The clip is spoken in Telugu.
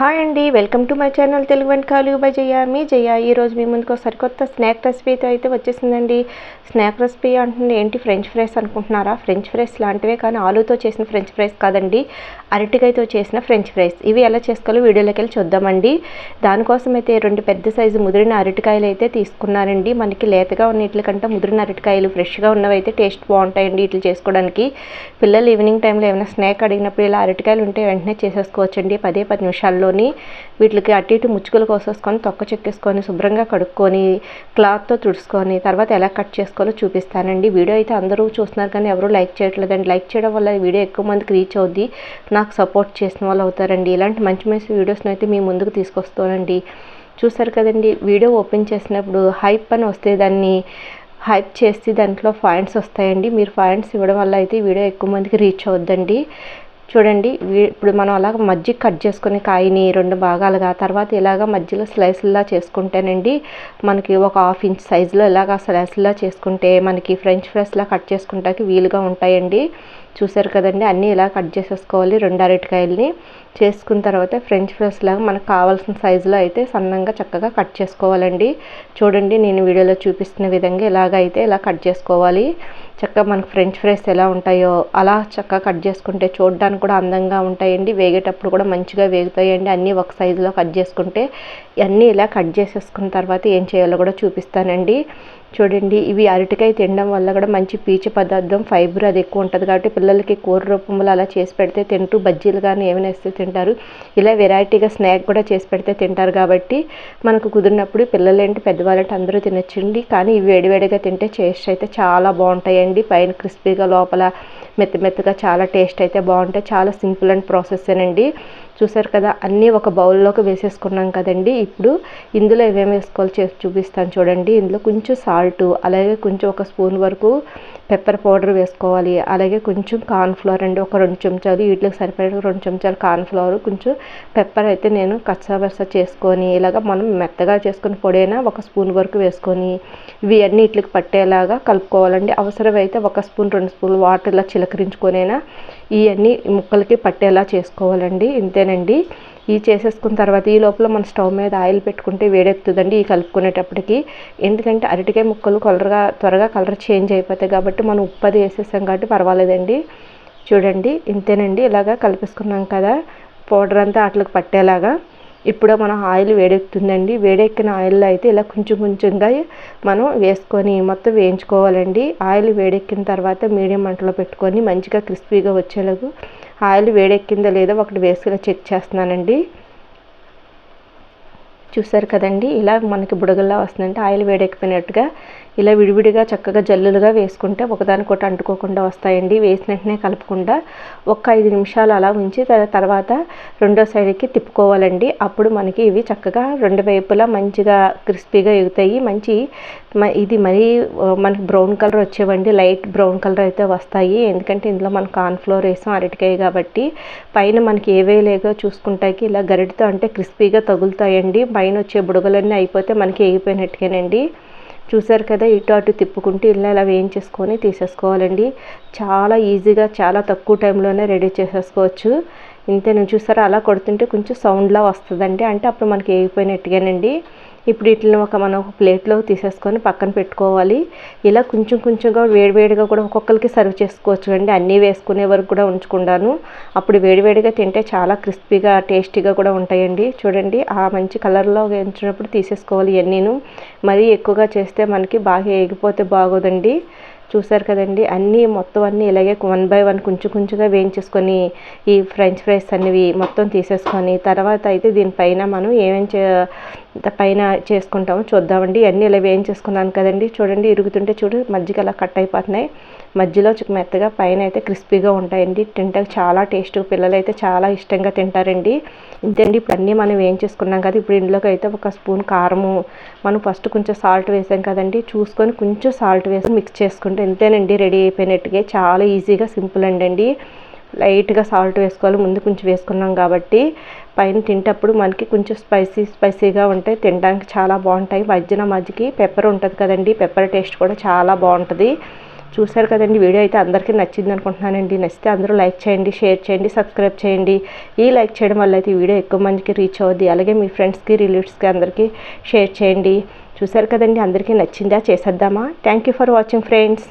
హాయ్ అండి welcome to my channel Telugu వంటకాలు బై జయ. మీ జయ ఈరోజు మీ ముందుకు సరికొత్త స్నాక్ రెసిపీతో అయితే వచ్చేసిందండి. స్నాక్ రెసిపీ అంటుంది ఏంటి ఫ్రెంచ్ ఫ్రైస్ అనుకుంటున్నారా? ఫ్రెంచ్ ఫ్రైస్ లాంటివే కానీ ఆలూతో చేసిన ఫ్రెంచ్ ఫ్రైస్ కాదండి. అరటికాయతో చేసిన ఫ్రెంచ్ ఫ్రైస్. ఇవి ఎలా చేసుకోవాలో వీడియోలోకి వెళ్ళి చూద్దామండి. దానికోసం అయితే రెండు పెద్ద సైజు ముదిరిన అరటికాయలు అయితే తీసుకున్నారండి మనకి లేతగా ఉన్న ఇట్ల కంటే ముదిరిన అరటికాయలు ఫ్రెష్గా ఉన్నవి అయితే టేస్ట్ బాగుంటాయండి వీటిని చేసుకోవడానికి. పిల్లలు ఈవినింగ్ టైంలో ఏమైనా స్నాక్ అడిగినప్పుడు ఇలా అరటికాయలు ఉంటే వెంటనే చేసేసుకోవచ్చండి. పదే పది నిమిషాల్లో తీసుకొని వీటికి అటు ఇటు ముచ్చుకలు కోసేసుకొని తొక్క చెక్కేసుకొని శుభ్రంగా కడుక్కొని క్లాత్తో తుడుచుకొని తర్వాత ఎలా కట్ చేసుకోవాలో చూపిస్తానండి. వీడియో అయితే అందరూ చూస్తున్నారు కానీ ఎవరూ లైక్ చేయట్లేదండి లైక్ చేయడం వల్ల వీడియో ఎక్కువ మందికి రీచ్ అవుద్ది. నాకు సపోర్ట్ చేసిన వాళ్ళు అవుతారండి. ఇలాంటి మంచి మంచి వీడియోస్ని అయితే మీ ముందుకు తీసుకొస్తానండి. చూసారు కదండి వీడియో ఓపెన్ చేసినప్పుడు హైప్ అని వస్తే దాన్ని హైప్ చేసి దాంట్లో పాయింట్స్ వస్తాయండి. మీరు పాయింట్స్ ఇవ్వడం వల్ల అయితే వీడియో ఎక్కువ మందికి రీచ్ అవుద్దండి. చూడండి ఇప్పుడు మనం అలాగ మజ్జిగ కట్ చేసుకుని కాయని రెండు భాగాలుగా తర్వాత ఇలాగ మధ్యలో స్లైస్లా చేసుకుంటేనండి మనకి ఒక హాఫ్ ఇంచ్ సైజులో ఇలాగ స్లైస్లా చేసుకుంటే మనకి ఫ్రెంచ్ ఫ్రైస్లా కట్ చేసుకుంటానికి వీలుగా ఉంటాయండి. చూసారు కదండి అన్నీ ఇలా కట్ చేసేసుకోవాలి రెండు అరటికాయలని. చేసుకున్న తర్వాత ఫ్రెంచ్ ఫ్రైస్ లాగా మనకు కావాల్సిన సైజులో అయితే సన్నంగా చక్కగా కట్ చేసుకోవాలండి. చూడండి నేను వీడియోలో చూపిస్తున్న విధంగా ఇలాగ అయితే ఇలా కట్ చేసుకోవాలి. చక్కగా మనకు ఫ్రెంచ్ ఫ్రైస్ ఎలా ఉంటాయో అలా చక్కగా కట్ చేసుకుంటే చూడడానికి కూడా అందంగా ఉంటాయండి. వేగేటప్పుడు కూడా మంచిగా వేగుతాయండి. అన్నీ ఒక సైజులో కట్ చేసుకుంటే అన్నీ ఇలా కట్ చేసేసుకున్న తర్వాత ఏం చేయాలో కూడా చూపిస్తానండి. చూడండి ఇవి అరటికాయ తినడం వల్ల కూడా మంచి పీచు పదార్థం ఫైబర్ అది ఎక్కువ ఉంటుంది కాబట్టి పిల్లలకి కూర రూపంలో అలా చేసి పెడితే తింటూ బజ్జీలు కానీ ఏమైనా వేస్తే తింటారు. ఇలా వెరైటీగా స్నాక్ కూడా చేసి పెడితే తింటారు కాబట్టి మనకు కుదిరినప్పుడు పిల్లలేంటి పెద్దవాళ్ళంటే అందరూ తినొచ్చండి. కానీ ఇవి వేడివేడిగా తింటే టేస్ట్ అయితే చాలా బాగుంటాయండి. పైన క్రిస్పీగా లోపల మెత్త మెత్తగా చాలా టేస్ట్ అయితే బాగుంటాయి. చాలా సింపుల్ అండ్ ప్రాసెస్సేనండి చూసారు కదా అన్నీ ఒక బౌల్లోకి వేసేసుకున్నాం కదండి. ఇప్పుడు ఇందులో ఏమేమి వేసుకోవాలో చేసి చూపిస్తాను చూడండి. ఇందులో కొంచెం సాల్ట్ అలాగే కొంచెం ఒక స్పూన్ వరకు పెప్పర్ పౌడర్ వేసుకోవాలి. అలాగే కొంచెం కార్న్ ఫ్లవర్ అండి. ఒక రెండు చెంచాలు వీటికి సరిపడే రెండు చెంచాలు కార్న్ఫ్లవర్ కొంచెం పెప్పర్ అయితే నేను కచ్చాబెస్స చేసుకొని ఇలాగ మనం మెత్తగా చేసుకుని పొడైనా ఒక స్పూన్ వరకు వేసుకొని ఇవి అన్ని ఇట్లకి పట్టేలాగా కలుపుకోవాలండి. అవసరం అయితే ఒక స్పూన్ రెండు స్పూన్ వాటర్ ఇలా చిలకరించుకొనైనా ఇవన్నీ ముక్కలకి పట్టేలా చేసుకోవాలండి. ఇంతేనండి. ఈ చేసేసుకున్న తర్వాత ఈ లోపల మన స్టవ్ మీద ఆయిల్ పెట్టుకుంటే వేడెక్కుతుందండి ఈ కలుపుకునేటప్పటికి. ఎందుకంటే అరటికాయ ముక్కలు కలర్గా త్వరగా కలర్ చేంజ్ అయిపోతాయి కాబట్టి మనం ఉప్పు అది వేసేసాం కాబట్టి పర్వాలేదండి. చూడండి. ఇంతేనండి. ఇలాగా కలిపేసుకున్నాం కదా. పౌడర్ అంతా అట్లకు పట్టేలాగా. ఇప్పుడు మన ఆయిల్ వేడెక్కుతుందండి వేడెక్కిన ఆయిల్లో అయితే ఇలా కొంచెం కొంచెంగా మనం వేసుకొని మొత్తం వేయించుకోవాలండి. ఆయిల్ వేడెక్కిన తర్వాత మీడియం మంటలో పెట్టుకొని మంచిగా క్రిస్పీగా వచ్చేలాగా ఆయిల్ వేడెక్కిందో లేదో ఒకటి వేసుకుని చెక్ చేస్తున్నానండి. చూసారు కదండి ఇలా మనకి బుడగల్లా వస్తుందంటే ఆయిల్ వేడెక్కిపోయినట్టుగా ఇలా విడివిడిగా చక్కగా జల్లులుగా వేసుకుంటే ఒకదానికొకటి అంటుకోకుండా వస్తాయండి. వేసిన వెంటనే కలపకుండా ఒక ఐదు నిమిషాలు అలా ఉంచి త- తర్వాత రెండో సైడ్కి తిప్పుకోవాలండి. అప్పుడు మనకి ఇవి చక్కగా రెండు వైపులా మంచిగా క్రిస్పీగా ఎగుతాయి. మంచి మ- ఇది మరీ మనకి బ్రౌన్ కలర్ వచ్చేవండి. లైట్ బ్రౌన్ కలర్ అయితే వస్తాయి. ఎందుకంటే ఇందులో మనం కార్న్ఫ్లోర్ వేసాం అరటికాయ కాబట్టి. పైన మనకి ఏవే లేదో చూసుకుంటాకి ఇలా గరిటితో అంటే క్రిస్పీగా తగులుతాయండి. పైన వచ్చే బుడగలన్నీ అయిపోతే మనకి ఎగిపోయినట్టుగానండి చూసారు కదా ఇటు అటు తిప్పుకుంటూ ఇలా ఇలా వేయించేసుకొని తీసేసుకోవాలండి. చాలా ఈజీగా చాలా తక్కువ టైంలోనే రెడీ చేసేసుకోవచ్చు. ఇంతే నేను చూసారా అలా కొడుతుంటే కొంచెం సౌండ్లా వస్తుందండి. అంటే అప్పుడు మనకి వేగిపోయినట్టుగానండి ఇప్పుడు వీటిని ఒక మనం ఒక ప్లేట్లో తీసేసుకొని పక్కన పెట్టుకోవాలి. ఇలా కొంచెం కొంచెంగా వేడివేడిగా కూడా ఒక్కొక్కరికి సర్వ్ చేసుకోవచ్చు అండి. అన్నీ వేసుకునే వరకు కూడా ఉంచుకుంటాను. అప్పుడు వేడివేడిగా తింటే చాలా క్రిస్పీగా టేస్టీగా కూడా ఉంటాయండి. చూడండి ఆ మంచి కలర్లో వేయించినప్పుడు తీసేసుకోవాలి ఇవన్నీను మరీ ఎక్కువగా చేస్తే మనకి బాగా ఎగిపోతే బాగోదండి. చూసారు కదండి అన్నీ మొత్తం అన్నీ ఇలాగే వన్ బై వన్ కొంచెం కొంచెంగా వేయించేసుకొని ఈ ఫ్రెంచ్ ఫ్రైస్ అనేవి మొత్తం తీసేసుకొని తర్వాత అయితే దీనిపైన మనం ఏమేం చే పైన చేసుకుంటాము. చూద్దామండి. అన్నీ ఇలా వేయించేసుకున్నాను కదండి. చూడండి ఇరుగుతుంటే చూడు మజ్జిగ అలా కట్ అయిపోతున్నాయి. మధ్యలో మెత్తగా పైన అయితే క్రిస్పీగా ఉంటాయండి. తింటే చాలా టేస్ట్. పిల్లలు అయితే చాలా ఇష్టంగా తింటారండి. ఇంతేండి ఇప్పుడు అన్నీ మనం వేయించేసుకున్నాం కదా ఇప్పుడు ఇందులోకి అయితే ఒక స్పూన్ కారము మనం ఫస్ట్ కొంచెం సాల్ట్ వేసాం కదండి. చూసుకొని కొంచెం సాల్ట్ వేసి మిక్స్ చేసుకుంటే ఇంతేనండి. రెడీ అయిపోయినట్టుగా. చాలా ఈజీగా సింపుల్ అండి. లైట్గా సాల్ట్ వేసుకోవాలి ముందు కొంచెం వేసుకున్నాం కాబట్టి పైన తింటప్పుడు మనకి కొంచెం స్పైసీ స్పైసీగా ఉంటాయి తినడానికి చాలా బాగుంటాయి. మధ్యన మధ్యకి పెప్పర్ ఉంటుంది కదండి పెప్పర్ టేస్ట్ కూడా చాలా బాగుంటుంది. చూసారు కదండి వీడియో అయితే అందరికీ నచ్చింది అనుకుంటున్నానండి. నచ్చితే అందరూ లైక్ చేయండి షేర్ చేయండి సబ్స్క్రైబ్ చేయండి. ఈ లైక్ చేయడం వల్ల అయితే వీడియో ఎక్కువ మందికి రీచ్ అవుద్ది. అలాగే మీ ఫ్రెండ్స్కి రిలేటివ్స్కి అందరికీ షేర్ చేయండి. చూసారు కదండి అందరికీ నచ్చిందా చేసేద్దామా? Thank you for watching friends.